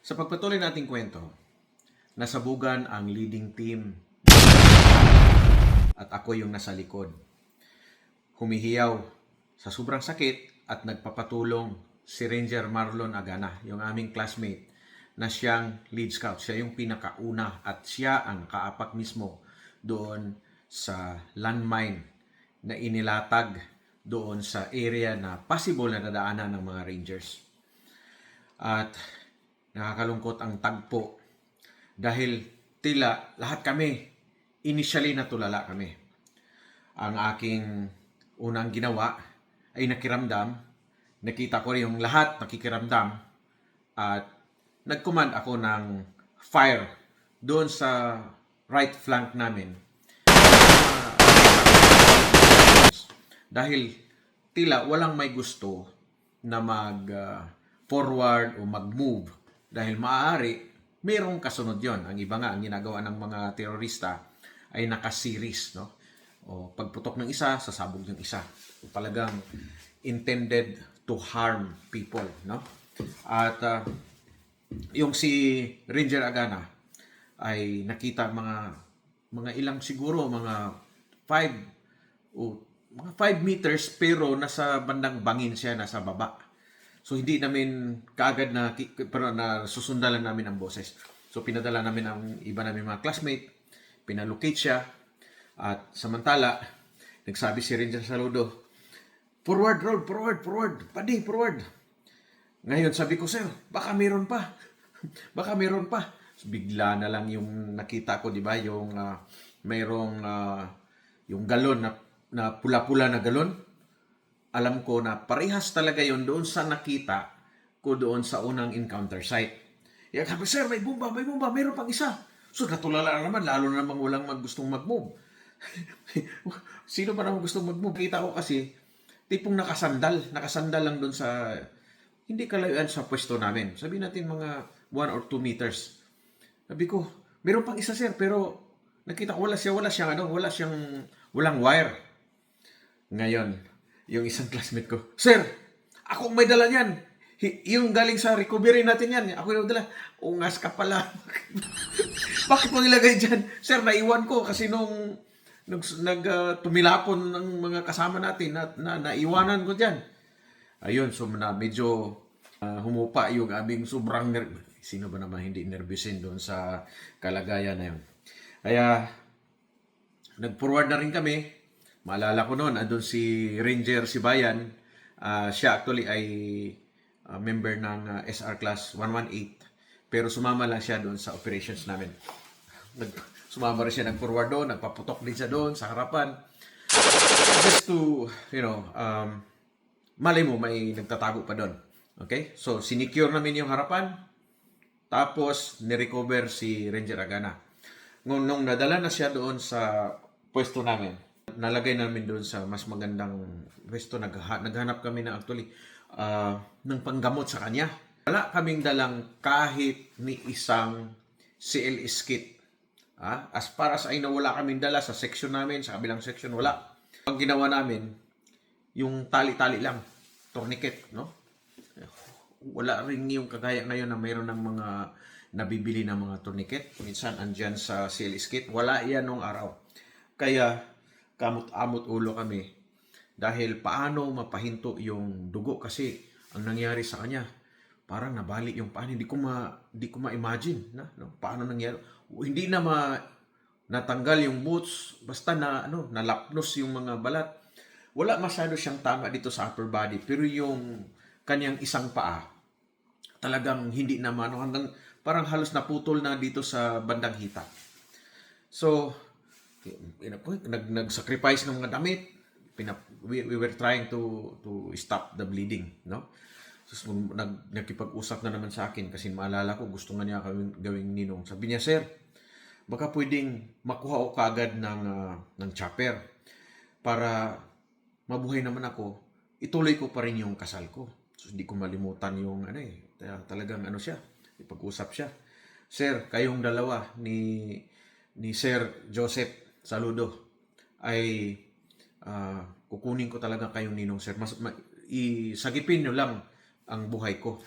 Sa pagpatuloy nating kwento, nasabugan ang leading team at ako yung nasa likod. Humihiyaw sa sobrang sakit at nagpapatulong si Ranger Marlon Agana, yung aming classmate na siyang lead scout. Siya yung pinakauna at siya ang kaapak mismo doon sa landmine na inilatag doon sa area na possible na dadaanan ng mga rangers. At nakakalungkot ang tagpo dahil tila lahat kami initially natulala kami. Ang aking unang ginawa ay nakiramdam, nakita ko yung lahat nakikiramdam at nag-command ako ng fire doon sa right flank namin. Dahil tila walang may gusto na mag uh, forward o mag-move dahil maaari mayroong kasunod yon. Ang iba nga ang ginagawa ng mga terorista ay naka-series, no? O pagputok ng isa, sasabog ng isa. Talagang intended to harm people, no? At uh, yung si Ranger Agana ay nakita mga mga ilang siguro mga 5 o mga 5 meters pero nasa bandang bangin siya nasa baba. So hindi namin kaagad na pero na susundalan namin ang boses. So pinadala namin ang iba namin mga classmate, pinalocate siya at samantala nagsabi si Ranger Saludo, forward road, forward, forward, padi, forward. Ngayon sabi ko, sir, baka meron pa. baka meron pa. So, bigla na lang yung nakita ko, di ba, yung ah, mayroong ah, yung galon na, na pula-pula na galon. Alam ko na parehas talaga yon doon sa nakita ko doon sa unang encounter site. Yan, sabi, sir, may bomba, may bomba, mayroon pang isa. So, natulala naman, lalo na namang walang mag gustong mag-move. Sino ba naman gustong mag-move? Kita ko kasi, tipong nakasandal, nakasandal lang doon sa, hindi kalayuan sa pwesto namin. Sabi natin mga 1 or 2 meters. Sabi ko, meron pang isa sir, pero nakita ko wala siya, wala siyang ano, wala siyang, walang wire. Ngayon, yung isang classmate ko, Sir, ako may dala niyan. Yung galing sa recovery natin yan. Ako yung dala. Ungas ka pala. Bakit mo nilagay dyan? Sir, naiwan ko kasi nung nag, nag ah, tumilapon ng mga kasama natin na, na naiwanan ko dyan. Ayun, so na medyo ah, humupa yung aming sobrang ner- Sino ba naman hindi nervyusin doon sa kalagayan na yun? Kaya, nag-forward na rin kami. Maalala ko noon, andun si Ranger Sibayan. Ah, siya actually ay ah, member ng ah, SR Class 118. Pero sumama lang siya doon sa operations namin. Nag, sumama rin siya nag-forward doon, nagpaputok din siya doon sa harapan. Just to, you know, um, malay mo may nagtatago pa doon. Okay? So, sinicure namin yung harapan. Tapos, nirecover si Ranger Agana. Nung nadala na siya doon sa pwesto namin, nalagay namin doon sa mas magandang pwesto. Nagha, naghanap kami na actually ah, ng panggamot sa kanya. Wala kaming dalang kahit ni isang CLS kit. Ah, as far as I know, wala kaming dala sa section namin, sa kabilang section, wala. Ang ginawa namin, yung tali-tali lang, tourniquet, no? wala rin yung kagaya ngayon na mayroon ng mga nabibili ng mga tourniquet. Minsan andyan sa sales kit. Wala yan nung araw. Kaya kamot-amot ulo kami dahil paano mapahinto yung dugo kasi ang nangyari sa kanya. Parang nabali yung paa hindi ko ma hindi ko ma-imagine na no? paano nangyari? Hindi na ma natanggal yung boots. Basta na ano nalapnos yung mga balat. Wala masyado siyang tama dito sa upper body pero yung kanyang isang paa talagang hindi naman. Hanggang parang halos naputol na dito sa bandang hita. So, nag nag-sacrifice ng mga damit. Pinap, we, we were trying to to stop the bleeding, no? So, nag, nagkipag-usap na naman sa akin kasi maalala ko gusto nga niya gawing, gawing ninong. Sabi niya, sir, baka pwedeng makuha ko kagad ng, ah, ng chopper para mabuhay naman ako, ituloy ko pa rin yung kasal ko. So, hindi ko malimutan yung ano eh, ta- talagang ano siya, ipag-usap siya. Sir, kayong dalawa ni ni Sir Joseph Saludo ay ah, kukunin ko talaga kayong ninong sir. Mas, ma, isagipin nyo lang ang buhay ko.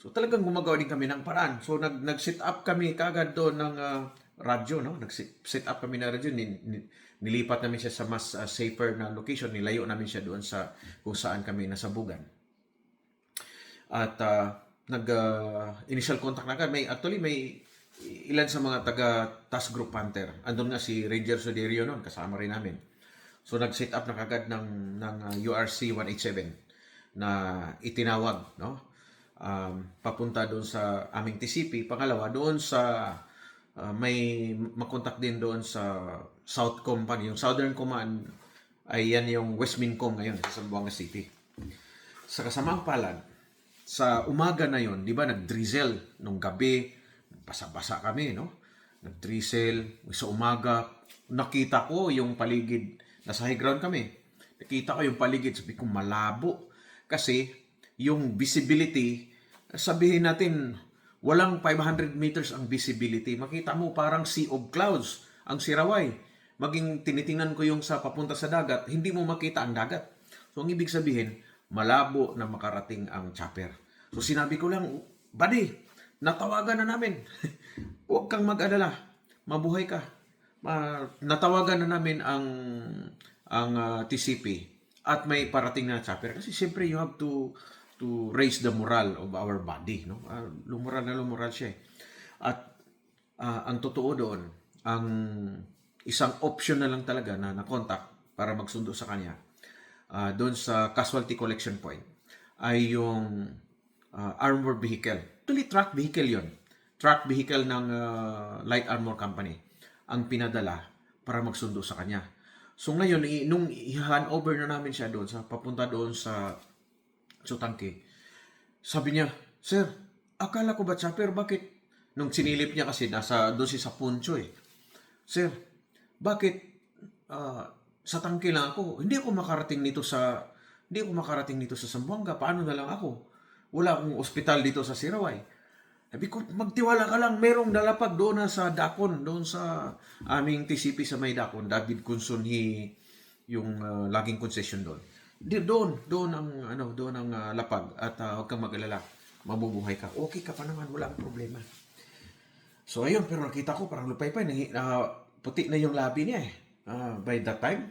So talagang gumagawa din kami ng paraan. So nag nag-set up kami kagad doon ng ah, radyo, no? Nag-set up kami ng radyo, Nin- nin- nilipat namin siya sa mas ah, safer na location, nilayo namin siya doon sa kung saan kami nasabugan. At ah, nag ah, initial contact na kami. Actually may ilan sa mga taga task group hunter. Andun nga si Ranger Soderio noon, kasama rin namin. So nag-set up na kagad ng ng URC 187 na itinawag, no? Um, papunta doon sa aming TCP. Pangalawa, doon sa ah, may makontak din doon sa South Command. Yung Southern Command ay yan yung West Mincom ngayon sa Zamboanga City. Sa kasamang palad, sa umaga na yon, di ba, nag-drizzle nung gabi, basa-basa kami, no? Nag-drizzle, sa umaga, nakita ko yung paligid, nasa high ground kami. Nakita ko yung paligid, sabi ko malabo. Kasi yung visibility, sabihin natin, walang 500 meters ang visibility. Makita mo parang sea of clouds ang Siraway. Maging tinitingnan ko yung sa papunta sa dagat, hindi mo makita ang dagat. So ang ibig sabihin, malabo na makarating ang chopper. So sinabi ko lang, buddy, natawagan na namin. Huwag kang mag-alala. Mabuhay ka. Ma- natawagan na namin ang ang ah, TCP at may parating na chopper kasi siyempre you have to to raise the morale of our body no Ah, lumural na lumural siya eh. at ah, ang totoo doon ang isang option na lang talaga na na-contact para magsundo sa kanya ah, doon sa casualty collection point ay yung ah, armored vehicle. Actually, truck vehicle yon. Truck vehicle ng ah, Light Armor Company ang pinadala para magsundo sa kanya. So ngayon, nung i-hand over na namin siya doon, sa papunta doon sa Sutangke, sabi niya, Sir, akala ko ba chopper, bakit? Nung sinilip niya kasi, nasa, doon si sa puncho eh. Sir, bakit ah, sa tangke lang ako? Hindi ako makarating nito sa hindi ako makarating dito sa Zamboanga. Paano na lang ako? Wala akong ospital dito sa Siraway. Sabi ko, magtiwala ka lang. Merong dalapag doon na sa Dakon, doon sa aming TCP sa may Dakon. David Kunsunhi, yung ah, laging concession doon. Doon, doon ang, ano, doon ang ah, lapag. At ah, huwag kang mag-alala. Mabubuhay ka. Okay ka pa naman, wala akong problema. So ayun, pero nakita ko parang lupay-pay, nahi- na puti na yung labi niya eh. Ah, by that time.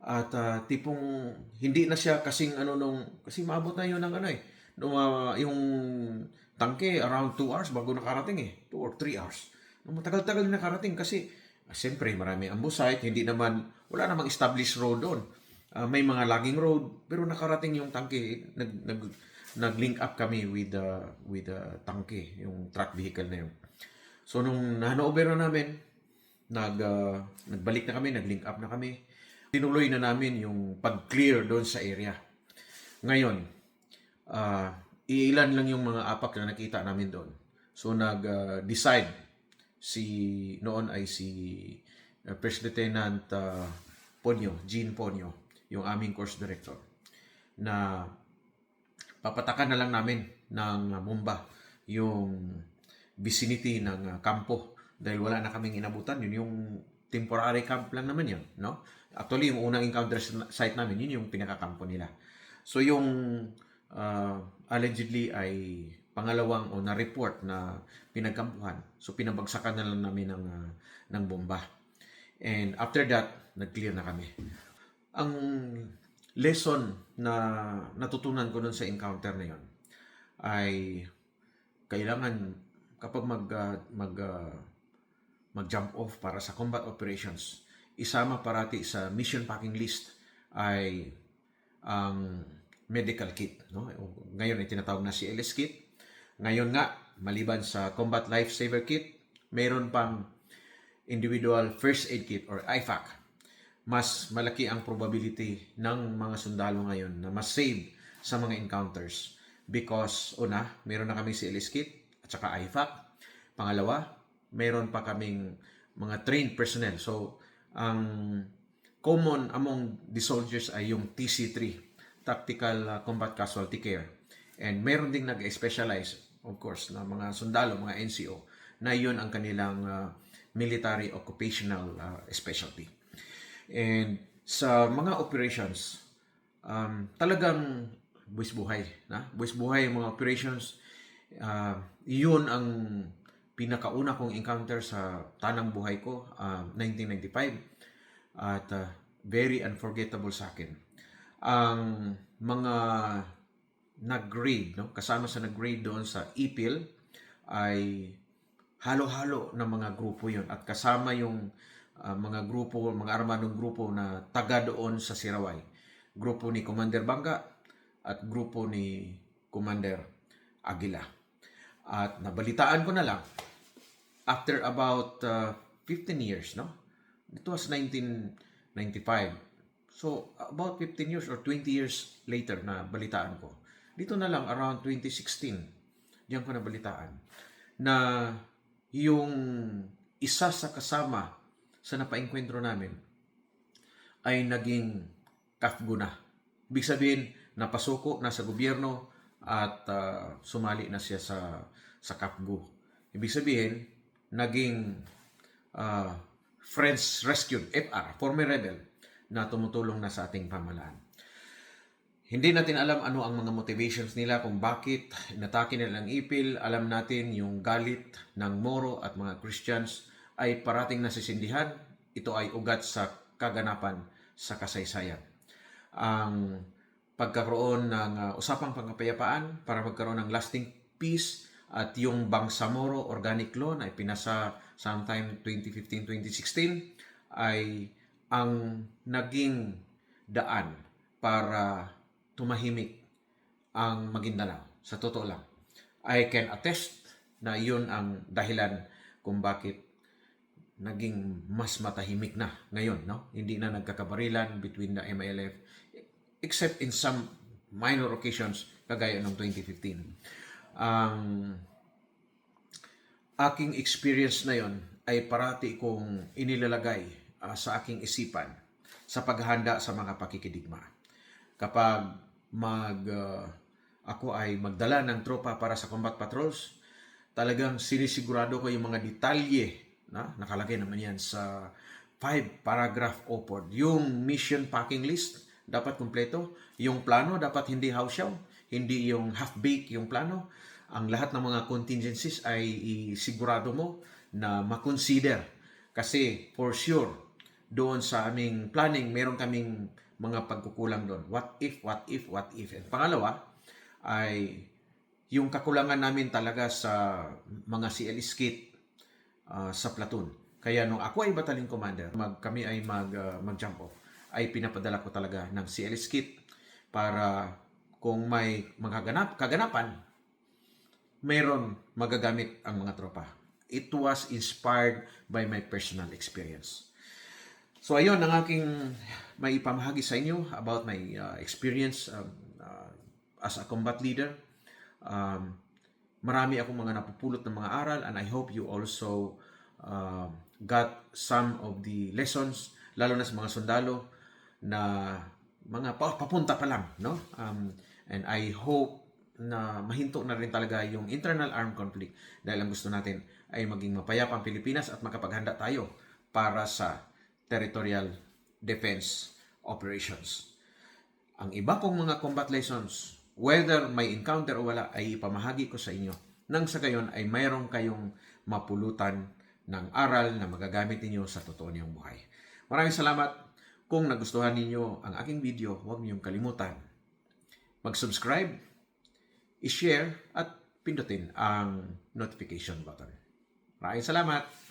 At ah, tipong hindi na siya kasing ano nung, kasi maabot na yun ng ano eh. Ah, yung tangke around 2 hours bago nakarating eh. 2 or 3 hours. Nung matagal-tagal na nakarating kasi ah, siyempre marami ang site, hindi naman, wala namang established road doon. Ah, may mga logging road, pero nakarating yung tangke, nag, nag, nag-link up kami with the, with the tangke, yung truck vehicle na yun. So nung nahanover na namin, nag ah, nagbalik na kami, nag-link up na kami. Tinuloy na namin yung pag-clear doon sa area. Ngayon, ah iilan lang yung mga apak na nakita namin doon. So nag-decide si noon ay si uh, First Lieutenant ah, Ponyo, Jean Ponyo, yung aming course director, na papatakan na lang namin ng bomba yung vicinity ng uh, kampo. Dahil wala na kaming inabutan. Yun yung temporary camp lang naman yun no? Actually yung unang encounter site namin yun yung pinakakampo nila. So yung uh, allegedly ay pangalawang o na-report na pinagkampuhan. So pinabagsakan na lang namin ng uh, ng bomba. And after that nag-clear na kami. Ang lesson na natutunan ko dun sa encounter na yon ay kailangan kapag mag ah, mag ah, mag jump off para sa combat operations isama parati sa mission packing list ay ang medical kit no ngayon ay tinatawag na CLS kit ngayon nga maliban sa combat life saver kit mayroon pang individual first aid kit or IFAK mas malaki ang probability ng mga sundalo ngayon na mas save sa mga encounters because una, meron na kaming CLS kit at saka IFAC. Pangalawa, meron pa kaming mga trained personnel. So, ang common among the soldiers ay yung TC3, Tactical uh, Combat Casualty Care. And meron ding nag-specialize, of course, na mga sundalo, mga NCO, na yun ang kanilang uh, military occupational uh, specialty. And sa mga operations, um, talagang buwis buhay. Na? Buwis buhay yung mga operations. Ah, iyon ang pinakauna kong encounter sa tanang buhay ko, ah, 1995. At ah, very unforgettable sa akin. Ang mga nag-grade, no? kasama sa nag-grade doon sa IPIL ay halo-halo na mga grupo yon at kasama yung ah, mga grupo, mga armadong grupo na taga doon sa Siraway. Grupo ni Commander Bangga at grupo ni Commander Aguila. At nabalitaan ko na lang after about uh, 15 years, no? It was 1995. So, about 15 years or 20 years later na balitaan ko. Dito na lang, around 2016, diyan ko nabalitaan na yung isa sa kasama sa napaengkwentro namin ay naging kafgo na. Ibig sabihin, napasuko na sa gobyerno at ah, sumali na siya sa sa kafgo. Ibig sabihin, naging ah, Friends Rescued, FR, former rebel, na tumutulong na sa ating pamalaan. Hindi natin alam ano ang mga motivations nila kung bakit natake nila ang ipil. Alam natin yung galit ng Moro at mga Christians ay parating nasisindihan. Ito ay ugat sa kaganapan sa kasaysayan. Ang pagkakaroon ng uh, usapang pangkapayapaan para magkaroon ng lasting peace at yung Bangsamoro Organic Law na ipinasa sometime 2015-2016 ay ang naging daan para tumahimik ang Maguindanao. Sa totoo lang. I can attest na yun ang dahilan kung bakit naging mas matahimik na ngayon, no? Hindi na nagkakabarilan between the MILF except in some minor occasions kagaya ng 2015. Ang aking experience na yon ay parati kong inilalagay ah, sa aking isipan sa paghahanda sa mga pakikidigma. Kapag mag ah, ako ay magdala ng tropa para sa combat patrols, talagang sinisigurado ko yung mga detalye na nakalagay naman yan sa 5 paragraph opord. Yung mission packing list dapat kumpleto, yung plano dapat hindi hausyaw, hindi yung half-baked yung plano. Ang lahat ng mga contingencies ay isigurado mo na makonsider. Kasi for sure, doon sa aming planning, meron kaming mga pagkukulang doon. What if, what if, what if. And pangalawa, ay yung kakulangan namin talaga sa mga CLS kit ah, sa platoon. Kaya nung ako ay battalion commander, mag, kami ay mag, ah, mag-jump off, ay pinapadala ko talaga ng CLS kit para kung may magaganap, kaganapan, mayroon magagamit ang mga tropa. It was inspired by my personal experience. So ayun ang aking may ipamahagi sa inyo about my uh, experience um, uh, as a combat leader. Um, marami akong mga napupulot ng mga aral and I hope you also uh, got some of the lessons lalo na sa mga sundalo na mga pa- papunta pa lang no um, and I hope na mahinto na rin talaga yung internal armed conflict dahil ang gusto natin ay maging mapayapa ang Pilipinas at makapaghanda tayo para sa territorial defense operations. Ang iba kong mga combat lessons, whether may encounter o wala, ay ipamahagi ko sa inyo. Nang sa gayon ay mayroon kayong mapulutan ng aral na magagamit ninyo sa totoo niyong buhay. Maraming salamat. Kung nagustuhan ninyo ang aking video, huwag niyong kalimutan mag-subscribe, i-share at pindutin ang notification button. Maraming salamat!